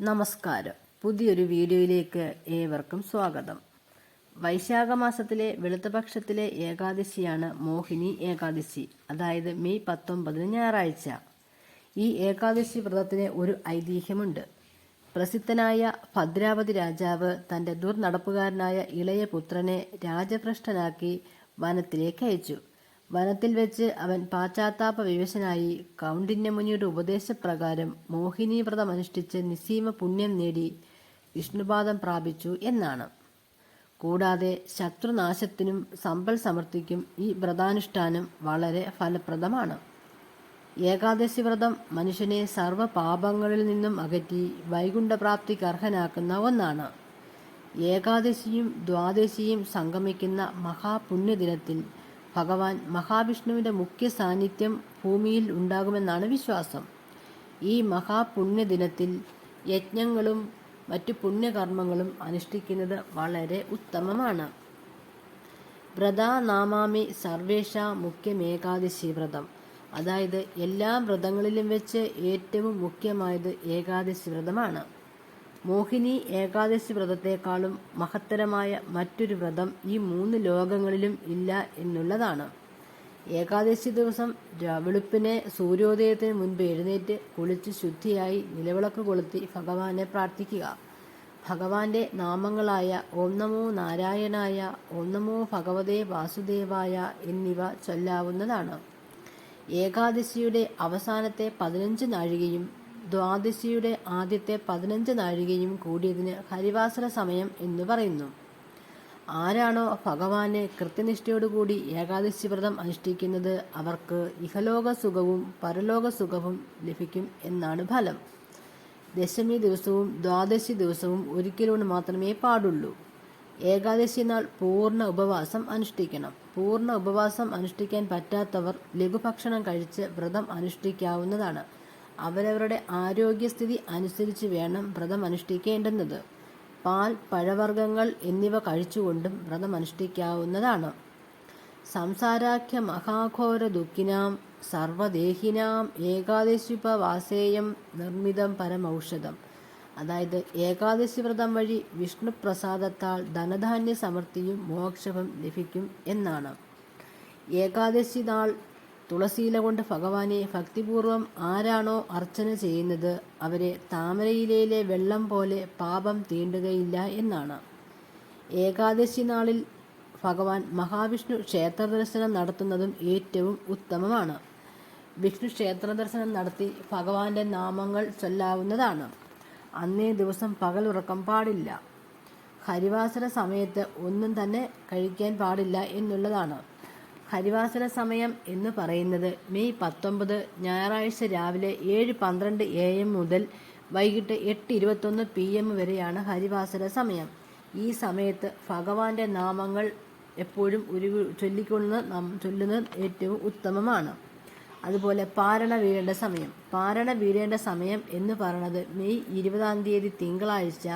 നമസ്കാരം. പുതിയൊരു വീഡിയോയിലേക്ക് ഏവർക്കും സ്വാഗതം. വൈശാഖ മാസത്തിലെ വെളുത്തപക്ഷത്തിലെ ഏകാദശിയാണ് മോഹിനി ഏകാദശി അതായത് മെയ് പത്തൊമ്പതിന് ഞായറാഴ്ച. ഈ ഏകാദശി വ്രതത്തിന് ഒരു ഐതിഹ്യമുണ്ട്. പ്രസിദ്ധനായ ഭദ്രാവതി രാജാവ് തന്റെ ദുർനടപ്പുകാരനായ ഇളയ പുത്രനെ രാജഭ്രഷ്ടനാക്കി വനത്തിലേക്ക് അയച്ചു. വനത്തിൽ വെച്ച് അവൻ പാശ്ചാത്താപ വിവശനായി കൗണ്ഡിന്യമുനിയുടെ ഉപദേശപ്രകാരം മോഹിനി വ്രതം അനുഷ്ഠിച്ച് നിസീമ പുണ്യം നേടി വിഷ്ണുപാദം പ്രാപിച്ചു എന്നാണ്. കൂടാതെ ശത്രുനാശത്തിനും സമ്പൽ സമൃദ്ധിക്കും ഈ വ്രതാനുഷ്ഠാനം വളരെ ഫലപ്രദമാണ്. ഏകാദശി വ്രതം മനുഷ്യനെ സർവ പാപങ്ങളിൽ നിന്നും അകറ്റി വൈകുണ്ഠപ്രാപ്തിക്ക് അർഹനാക്കുന്ന ഒന്നാണ്. ഏകാദശിയും ദ്വാദശിയും സംഗമിക്കുന്ന മഹാപുണ്യദിനത്തിൽ ഭഗവാൻ മഹാവിഷ്ണുവിന്റെ മുഖ്യ സാന്നിധ്യം ഭൂമിയിൽ ഉണ്ടാകുമെന്നാണ് വിശ്വാസം. ഈ മഹാപുണ്യദിനത്തിൽ യജ്ഞങ്ങളും മറ്റു പുണ്യകർമ്മങ്ങളും അനുഷ്ഠിക്കുന്നത് വളരെ ഉത്തമമാണ്. വ്രതാനാമാമി സർവേഷ മുഖ്യമേകാദശി വ്രതം. അതായത് എല്ലാ വ്രതങ്ങളിലും വെച്ച് ഏറ്റവും മുഖ്യമായത് ഏകാദശി വ്രതമാണ്. മോഹിനി ഏകാദശി വ്രതത്തെക്കാളും മഹത്തരമായ മറ്റൊരു വ്രതം ഈ മൂന്ന് ലോകങ്ങളിലും ഇല്ല എന്നുള്ളതാണ്. ഏകാദശി ദിവസം വെളുപ്പിനെ സൂര്യോദയത്തിന് മുൻപ് എഴുന്നേറ്റ് കുളിച്ച് ശുദ്ധിയായി നിലവിളക്ക് കൊളുത്തി ഭഗവാനെ പ്രാർത്ഥിക്കുക. ഭഗവാന്റെ നാമങ്ങളായ ഓം നമോ നാരായണായ ഓം നമോ ഭഗവതേ വാസുദേവായ എന്നിവ ചൊല്ലാവുന്നതാണ്. ഏകാദശിയുടെ അവസാനത്തെ പതിനഞ്ച് നാഴികയും ദ്വാദശിയുടെ ആദ്യത്തെ പതിനഞ്ച് നാഴികയും കൂടിയതിന് ഹരിവാസര സമയം എന്ന് പറയുന്നു. ആരാണോ ഭഗവാനെ കൃത്യനിഷ്ഠയോടുകൂടി ഏകാദശി വ്രതം അനുഷ്ഠിക്കുന്നത് അവർക്ക് ഇഹലോക സുഖവും പരലോക സുഖവും ലഭിക്കും എന്നാണ് ഫലം. ദശമി ദിവസവും ദ്വാദശി ദിവസവും ഒരിക്കലും മാത്രമേ പാടുള്ളൂ. ഏകാദശി നാൾ പൂർണ ഉപവാസം അനുഷ്ഠിക്കണം. പൂർണ ഉപവാസം അനുഷ്ഠിക്കാൻ പറ്റാത്തവർ ലഘുഭക്ഷണം കഴിച്ച് വ്രതം അനുഷ്ഠിക്കാവുന്നതാണ്. അവരവരുടെ ആരോഗ്യസ്ഥിതി അനുസരിച്ച് വേണം വ്രതം അനുഷ്ഠിക്കേണ്ടുന്നത്. പാൽ പഴവർഗങ്ങൾ എന്നിവ കഴിച്ചുകൊണ്ടും വ്രതം അനുഷ്ഠിക്കാവുന്നതാണ്. സംസാരാഖ്യ മഹാഘോര ദുഃഖിനാം സർവദേഹിനാം ഏകാദശിപവാസേയം നിർമ്മിതം പരമൌഷധം. അതായത് ഏകാദശി വ്രതം വഴി വിഷ്ണു പ്രസാദത്താൽ ധനധാന്യ സമൃദ്ധിയും മോക്ഷവും ലഭിക്കും എന്നാണ്. ഏകാദശി നാൾ തുളസിയില കൊണ്ട് ഭഗവാനെ ഭക്തിപൂർവം ആരാണോ അർച്ചന ചെയ്യുന്നത് അവരെ താമരയിലയിലെ വെള്ളം പോലെ പാപം തീണ്ടുകയില്ല എന്നാണ്. ഏകാദശി നാളിൽ ഭഗവാൻ മഹാവിഷ്ണു ക്ഷേത്ര ദർശനം നടത്തുന്നതും ഏറ്റവും ഉത്തമമാണ്. വിഷ്ണു ക്ഷേത്ര ദർശനം നടത്തി ഭഗവാന്റെ നാമങ്ങൾ ചൊല്ലാവുന്നതാണ്. അന്നേ ദിവസം പകലുറക്കം പാടില്ല. ഹരിവാസര സമയത്ത് ഒന്നും തന്നെ കഴിക്കാൻ പാടില്ല എന്നുള്ളതാണ്. ഹരിവാസര സമയം എന്ന് പറയുന്നത് മെയ് പത്തൊമ്പത് ഞായറാഴ്ച രാവിലെ ഏഴ് പന്ത്രണ്ട് എ എം മുതൽ വൈകിട്ട് എട്ട് ഇരുപത്തൊന്ന് പി എം വരെയാണ് ഹരിവാസന സമയം. ഈ സമയത്ത് ഭഗവാന്റെ നാമങ്ങൾ എപ്പോഴും ഒരു ചൊല്ലിക്കൊള്ളുന്ന നാം ചൊല്ലുന്നത് ഏറ്റവും ഉത്തമമാണ്. അതുപോലെ പാരണ വീഴേണ്ട സമയം. പാരണ വീഴേണ്ട സമയം എന്ന് പറയുന്നത് മെയ് ഇരുപതാം തീയതി തിങ്കളാഴ്ച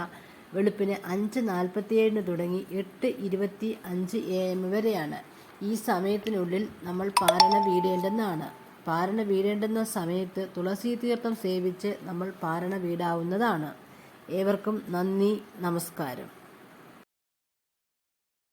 വെളുപ്പിന് അഞ്ച് നാൽപ്പത്തിയേഴിന് തുടങ്ങി എട്ട് ഇരുപത്തി അഞ്ച് എ എം വരെയാണ്. ഈ സമയത്തിനുള്ളിൽ നമ്മൾ പാരണ വീടേണ്ടെന്നാണ്. പാരണ വീടേണ്ടുന്ന സമയത്ത് തുളസി തീർത്ഥം സേവിച്ച് നമ്മൾ പാരണ വീടാവുന്നതാണ്. ഏവർക്കും നന്ദി നമസ്കാരം.